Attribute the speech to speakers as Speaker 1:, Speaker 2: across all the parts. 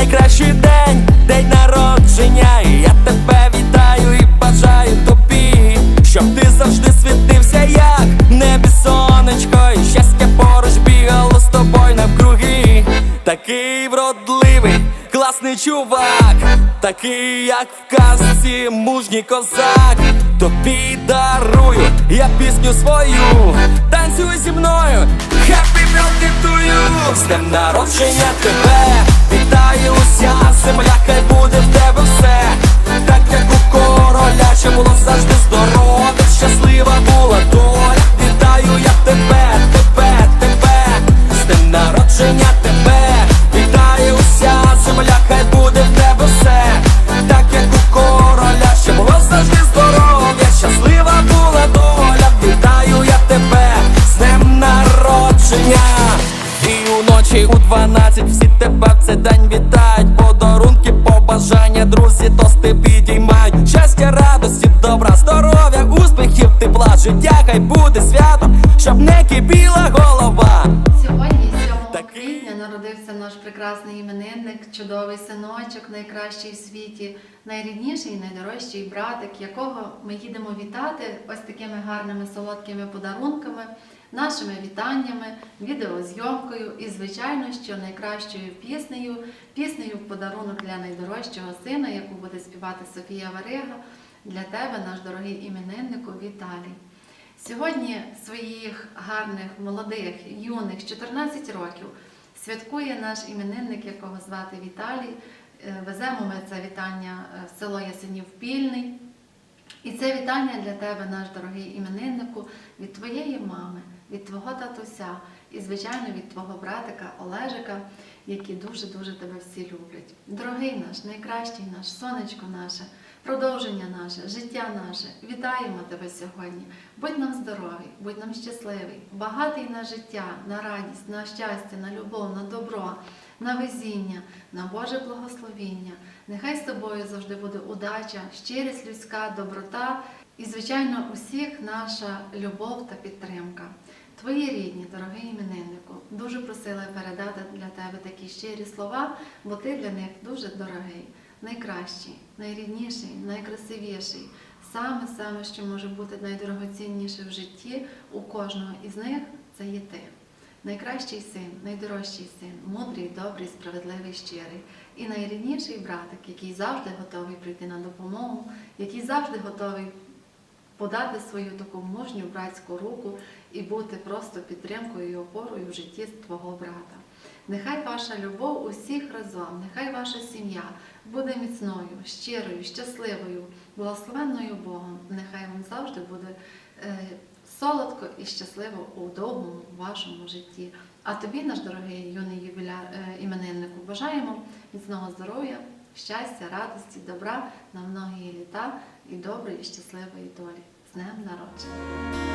Speaker 1: Найкращий день, день народження. І я тебе вітаю і бажаю тобі, щоб ти завжди світився, як в небі сонечко, і щастя поруч бігало з тобою навкруги. Такий вродливий, класний чувак, такий, як в казці, мужній козак. Тобі дарую я пісню свою, танцюй зі мною, Happy birthday to you І у 12 всі тебе в цей день вітають? Подарунки, побажання, друзі, тости підіймають. Щастя, радості, добра, здоров'я, успіхів, тепла, життя, хай буде свято, щоб не кипіла голова.
Speaker 2: Сьогодні, 7
Speaker 1: Такий.
Speaker 2: квітня, народився наш прекрасний іменинник, чудовий синочок, найкращий в світі, найрідніший, найдорожчий братик, якого ми їдемо вітати ось такими гарними солодкими подарунками, нашими вітаннями, відеозйомкою і, звичайно, що найкращою піснею, піснею в подарунок для найдорожчого сина, яку буде співати Софія Варига. Для тебе, наш дорогий імениннику Віталій. Сьогодні своїх гарних, молодих, юних, 14 років святкує наш іменинник, якого звати Віталій. Е, Веземо ми це вітання е, в село Ясенів Пільний. І це вітання для тебе, наш дорогий імениннику, від твоєї мами, від твого татуся і, звичайно, від твого братика Олежика, які дуже-дуже тебе всі люблять. Дорогий наш, найкращий наш, сонечко наше, продовження наше, життя наше. Вітаємо тебе сьогодні. Будь нам здоровий, будь нам щасливий, багатий на життя, на радість, на щастя, на любов, на добро, на везіння, на Боже благословіння. Нехай з тобою завжди буде удача, щирість людська, доброта і, звичайно, усіх наша любов та підтримка. Твої рідні, дорогий імениннику, дуже просили передати для тебе такі щирі слова, бо ти для них дуже дорогий, найкращий, найрідніший, найкрасивіший. Саме саме, що може бути найдорогоцінніше в житті у кожного із них, це є ти. Найкращий син, найдорожчий син, мудрий, добрий, справедливий, щирий і найрідніший братик, який завжди готовий прийти на допомогу, який завжди готовий подати свою таку мужню братську руку і бути просто підтримкою і опорою в житті твого брата. Нехай ваша любов усіх разом, нехай ваша сім'я буде міцною, щирою, щасливою, благословенною Богом. Нехай вам завжди буде е, солодко і щасливо у довгому вашому житті. А тобі, наш дорогий юний юбіля, е, імениннику, бажаємо міцного здоров'я, щастя, радості, добра на многі літа і доброї і щасливої долі. З днем народження!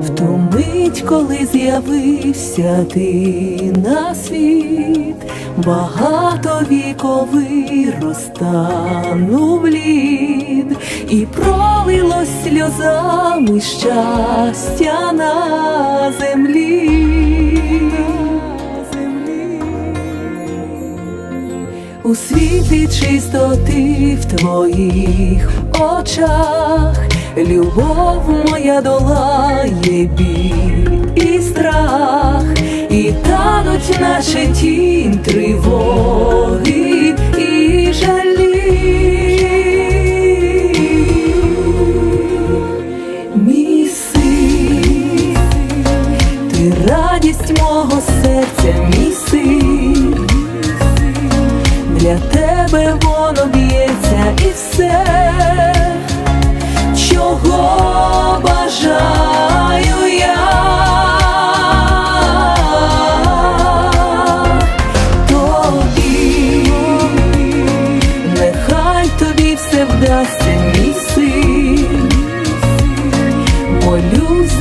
Speaker 3: В ту мить, коли з'явився ти на світ, багатовіковий розтанув лід, і пролилось сльозами щастя на землі. У світлі чистоти в твоїх очах, любов моя долає біль і страх, і тануть наче тінь тривоги і жалі. Мій ти радість мого серця, мій син. Для тебе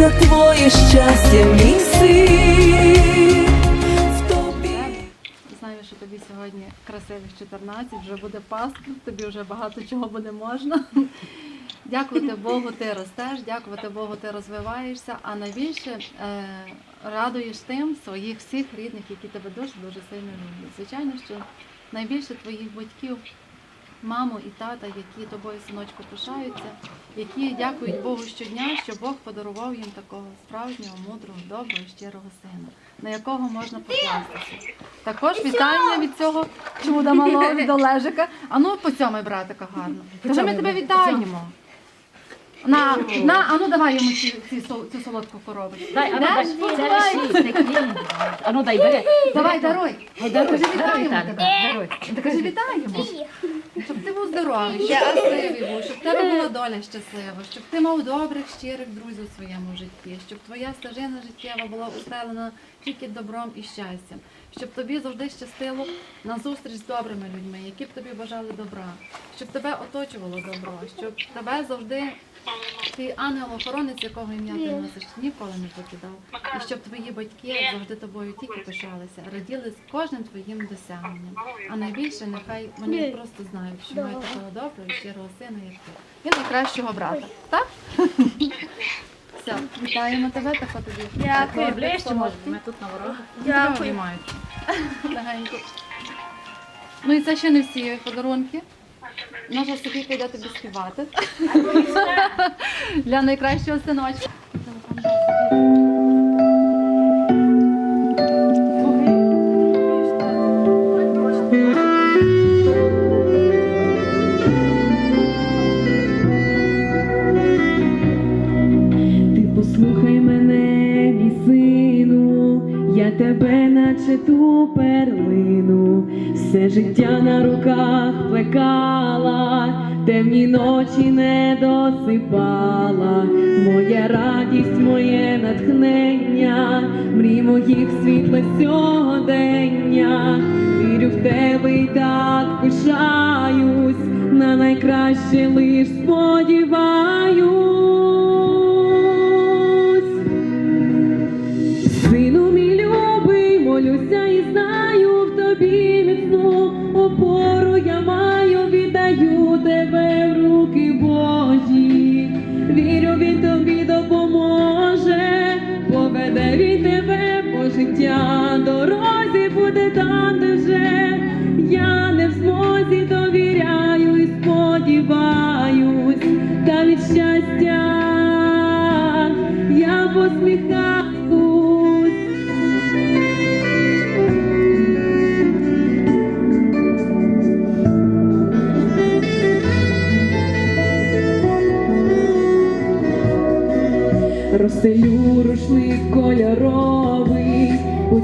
Speaker 3: за твоє щастя, мій син,
Speaker 2: що тобі сьогодні красивих 14, вже буде Пасха, тобі вже багато чого буде можна. Дякувати Богу, ти ростеш, дякувати Богу, ти розвиваєшся, а найбільше е, радуєш тим своїх всіх рідних, які тебе дуже дуже сильно люблять. Звичайно, що найбільше твоїх батьків, маму і тата, які тобою синочку пишаються, які дякують Богу щодня, що Бог подарував їм такого справжнього, мудрого, доброго, щирого сина, на якого можна покластися. Також вітання від цього чуда малого від Олежика. А ну по цьому братика гарно. Каже, ми тебе вітаємо. На, на, а ну давай йому ці, сол- цю солодку коробочку.
Speaker 4: Дай, а ну дай, не. А ну дай, бери.
Speaker 2: Давай, даруй. Кажи, вітаємо тебе. Кажи, вітаємо. Щоб ти був здоровий, щасливий був, щоб в тебе була доля щаслива, щоб ти мав добрих, щирих друзів у своєму житті, щоб твоя стежина життєва була устелена тільки добром і щастям, щоб тобі завжди щастило на зустріч з добрими людьми, які б тобі бажали добра, щоб тебе оточувало добро, щоб тебе завжди ти ангел-охоронець, якого ім'я ти носиш, ніколи не покидав. І щоб твої батьки завжди тобою тільки пишалися, раділи з кожним твоїм досягненням. А найбільше нехай вони просто знають, що мають такого доброго і щирого сина, як ти. І найкращого брата. Так? Все, вітаємо тебе, от тобі.
Speaker 4: Дякую, ближче може, ми тут на ворогах.
Speaker 2: Дякую. Легенько. Ну і це ще не всі подарунки. Наша Софійка йде тобі співати. Для найкращого синочка.
Speaker 5: Все життя на руках плекала, темні ночі не досипала, моя радість, моє натхнення, мрій моїх світле сьогодення, вірю в тебе і так пишаюсь, на найкраще лиш сподіваюсь. Життя, дорозі буде там, де вже я не в змозі довіряю і сподіваюсь, та від щастя я посміхаюсь. Розстелю рушник кольоровий,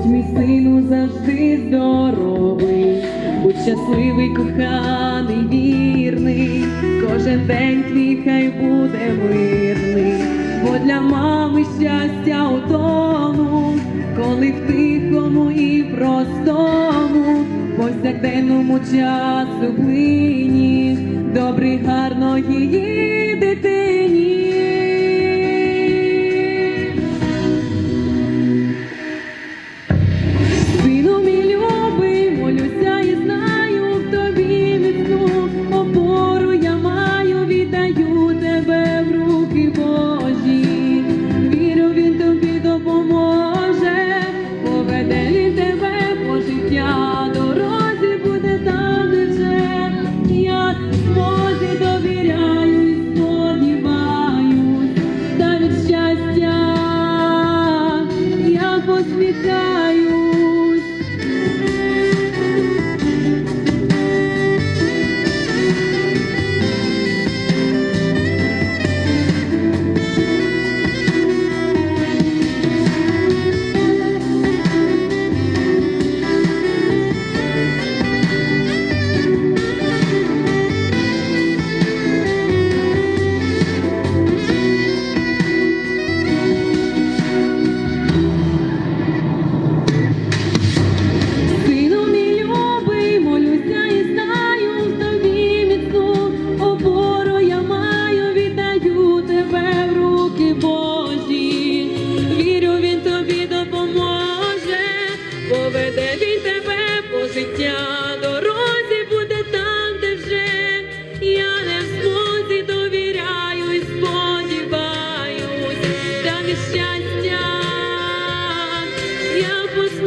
Speaker 5: мій сину завжди здоровий, будь щасливий, коханий, вірний, кожен день твій хай буде мирний, бо для мами щастя у тому, коли в тихому і простому, повсякденному часу плині, добрий, гарно її дитині.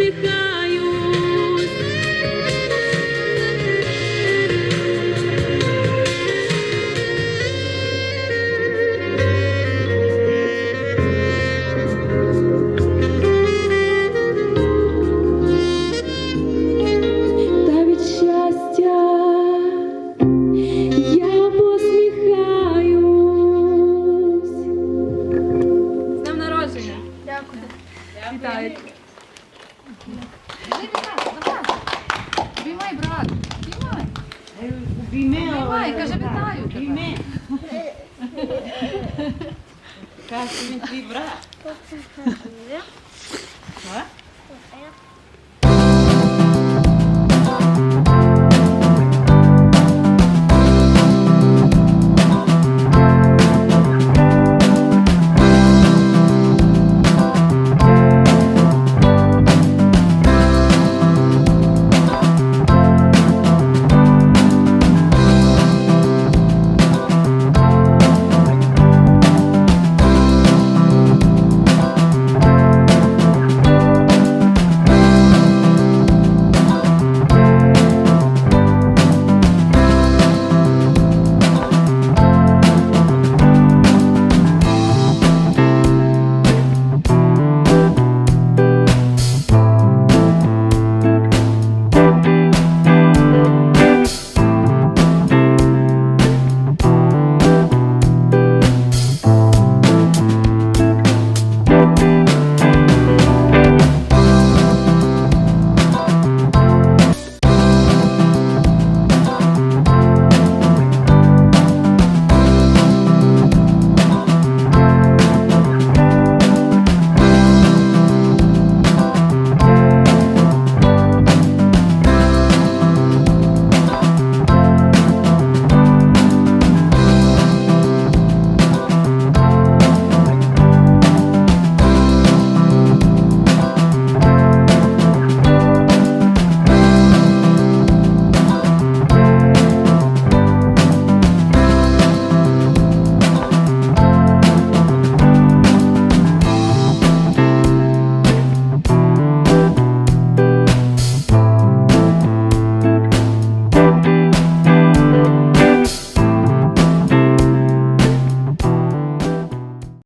Speaker 5: Посміхаюсь.
Speaker 6: cá se
Speaker 7: me equilibrar. Não é?